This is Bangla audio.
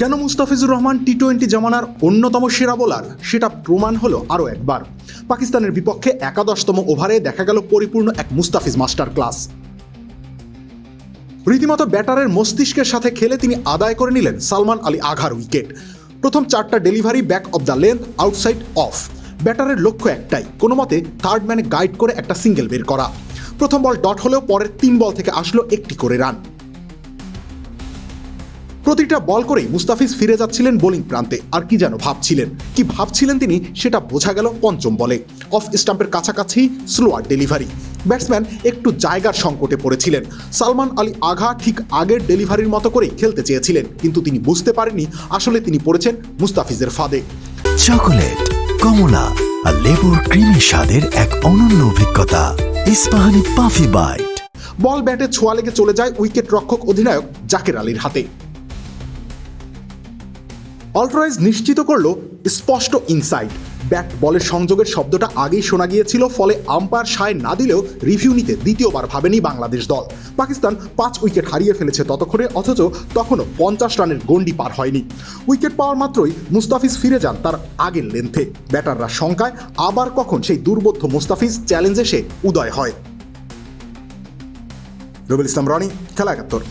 কেন মুস্তাফিজুর রহমান টি টোয়েন্টি জামানার অন্যতম সেরা বোলার সেটা প্রমাণ হলো আরও একবার। পাকিস্তানের বিপক্ষে একাদশতম ওভারে দেখা গেল পরিপূর্ণ এক মুস্তাফিজ মাস্টার ক্লাস রীতিমতো ব্যাটারের মস্তিষ্কের সাথে খেলে তিনি আদায় করে নিলেন সালমান আলী আঘার উইকেট। প্রথম চারটা delivery back of the length outside off ব্যাটারের লক্ষ্য একটাই, কোনো মতে থার্ড ম্যানে গাইড করে একটা সিঙ্গেল বের করা। প্রথম বল ডট হলেও পরের তিন বল থেকে আসলো একটি করে রান প্রতিটা বল করেই মুস্তাফিজ ফিরে যাচ্ছিলেন বোলিং প্রান্তে। আর কি যেন ভাবছিলেন? কি ভাবছিলেন তিনি সেটা বোঝা গেল পঞ্চম বলে। অফ স্টাম্পের কাছাকাছি স্লোয়ার ডেলিভারি। ব্যাটসম্যান একটু জায়গার সংকটে পড়েছিলেন। সালমান আলী আঘা ঠিক আগের ডেলিভারির মতো করেই খেলতে চেয়েছিলেন কিন্তু তিনি বুঝতে পারেননি আসলে তিনি পড়েছেন মুস্তাফিজের ফাঁদে। চকোলেট কমলা আর লেবুর ক্রিমি স্বাদের এক অনন্য অভিজ্ঞতা ইস্পাহানি পাফি বাইট। বল ব্যাটে ছোঁয়া লেগে চলে যায় উইকেট রক্ষক অধিনায়ক জাকের আলীর হাতে। অল্টরাইজ নিশ্চিত করল স্পষ্ট ইনসাইট ব্যাট বলের সংযোগের শব্দটা আগেই শোনা গিয়েছিল, ফলে আম্পায়ার সায় না দিলেও রিভিউ নিতে দ্বিতীয়বার ভাবেনি বাংলাদেশ দল। পাকিস্তান পাঁচ উইকেট হারিয়ে ফেলেছে ততক্ষণে, অথচ তখনও পঞ্চাশ রানের গন্ডি পার হয়নি। উইকেট পাওয়ার মাত্রই মুস্তাফিজ ফিরে যান তার আগের লেন্থে। ব্যাটাররা শঙ্কায়, আবার কখন সেই দুর্বোধ্য মুস্তাফিজ চ্যালেঞ্জে সে উদয় হয়। রবিল ইসলাম, রনি, খেলা একাত্তর।